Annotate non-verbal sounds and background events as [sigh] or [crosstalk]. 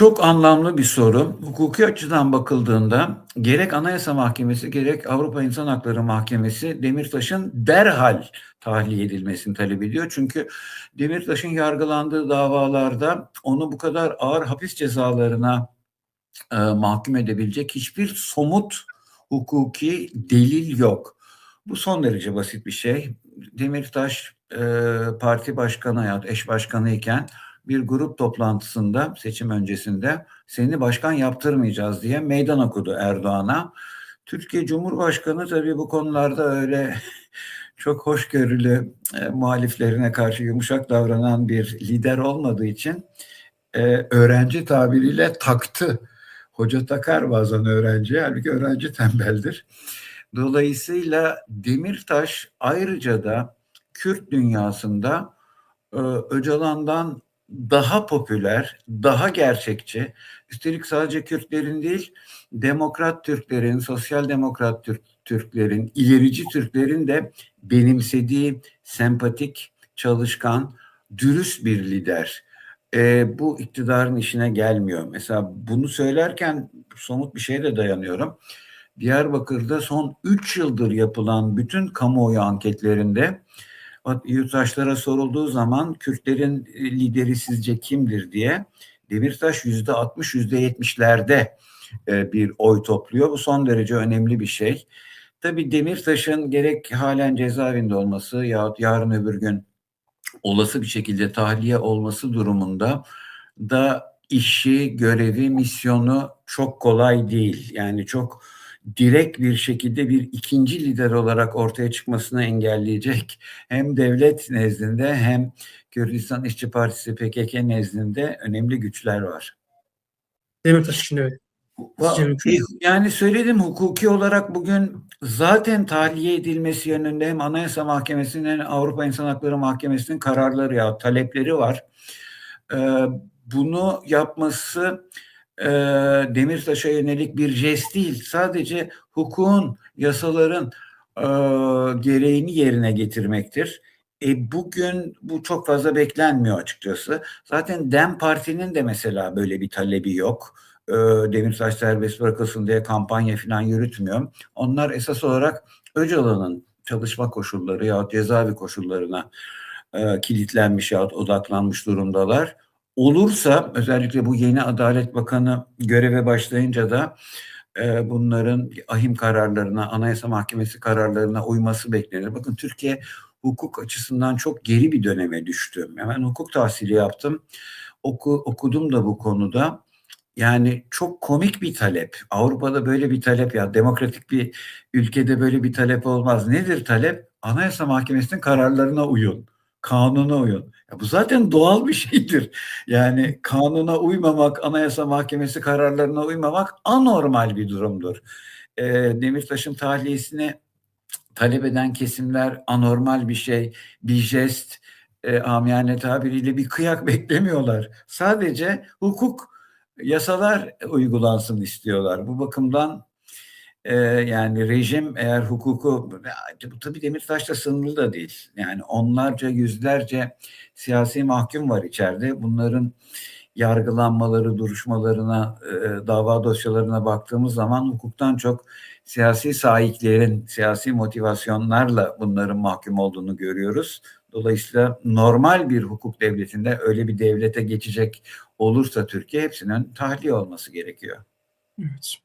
Çok anlamlı bir soru. Hukuki açıdan bakıldığında gerek Anayasa Mahkemesi gerek Avrupa İnsan Hakları Mahkemesi Demirtaş'ın derhal tahliye edilmesini talep ediyor. Çünkü Demirtaş'ın yargılandığı davalarda onu bu kadar ağır hapis cezalarına e, mahkum edebilecek hiçbir somut hukuki delil yok. Bu son derece basit bir şey. Demirtaş e, parti başkanı ya eş başkanı iken bir grup toplantısında seçim öncesinde seni başkan yaptırmayacağız diye meydan okudu Erdoğan'a. Türkiye Cumhurbaşkanı tabii bu konularda öyle [laughs] çok hoşgörülü e, muhaliflerine karşı yumuşak davranan bir lider olmadığı için e, öğrenci tabiriyle taktı. Hoca takar bazen öğrenciye, halbuki öğrenci tembeldir. Dolayısıyla Demirtaş ayrıca da Kürt dünyasında e, Öcalan'dan daha popüler, daha gerçekçi, üstelik sadece Kürtlerin değil, demokrat Türklerin, sosyal demokrat Türk, Türklerin, ilerici Türklerin de benimsediği sempatik, çalışkan, dürüst bir lider. E, bu iktidarın işine gelmiyor. Mesela bunu söylerken somut bir şeye de dayanıyorum. Diyarbakır'da son 3 yıldır yapılan bütün kamuoyu anketlerinde yurttaşlara sorulduğu zaman Kürtlerin lideri sizce kimdir diye Demirtaş yüzde 60 yüzde 70'lerde e, bir oy topluyor. Bu son derece önemli bir şey. Tabii Demirtaş'ın gerek halen cezaevinde olması yahut yarın öbür gün olası bir şekilde tahliye olması durumunda da işi, görevi, misyonu çok kolay değil. Yani çok direkt bir şekilde bir ikinci lider olarak ortaya çıkmasını engelleyecek hem devlet nezdinde hem Kürdistan İşçi Partisi PKK nezdinde önemli güçler var. Demirtaş için evet. Yani söyledim hukuki olarak bugün zaten tahliye edilmesi yönünde hem Anayasa Mahkemesi'nin hem Avrupa İnsan Hakları Mahkemesi'nin kararları ya talepleri var. Bunu yapması e, Demirtaş'a yönelik bir jest değil. Sadece hukukun, yasaların e, gereğini yerine getirmektir. E, bugün bu çok fazla beklenmiyor açıkçası. Zaten DEM Parti'nin de mesela böyle bir talebi yok. E, Demirtaş serbest bırakılsın diye kampanya falan yürütmüyor. Onlar esas olarak Öcalan'ın çalışma koşulları ya cezaevi koşullarına e, kilitlenmiş ya odaklanmış durumdalar olursa özellikle bu yeni Adalet Bakanı göreve başlayınca da e, bunların ahim kararlarına, Anayasa Mahkemesi kararlarına uyması beklenir. Bakın Türkiye hukuk açısından çok geri bir döneme düştü. Ben hukuk tahsili yaptım. Oku, okudum da bu konuda. Yani çok komik bir talep. Avrupa'da böyle bir talep ya demokratik bir ülkede böyle bir talep olmaz. Nedir talep? Anayasa Mahkemesi'nin kararlarına uyun kanuna uyun. Ya bu zaten doğal bir şeydir. Yani kanuna uymamak, Anayasa Mahkemesi kararlarına uymamak anormal bir durumdur. E, Demirtaş'ın tahliyesini talep eden kesimler anormal bir şey, bir jest, e, amiyane tabiriyle bir kıyak [laughs] beklemiyorlar. Sadece hukuk, yasalar uygulansın istiyorlar. Bu bakımdan e, yani rejim eğer hukuku tabii Demirtaş'ta sınırlı da değil. Yani onlarca yüzlerce siyasi mahkum var içeride. Bunların yargılanmaları, duruşmalarına, e, dava dosyalarına baktığımız zaman hukuktan çok siyasi sahiplerin, siyasi motivasyonlarla bunların mahkum olduğunu görüyoruz. Dolayısıyla normal bir hukuk devletinde öyle bir devlete geçecek olursa Türkiye hepsinin tahliye olması gerekiyor. Evet.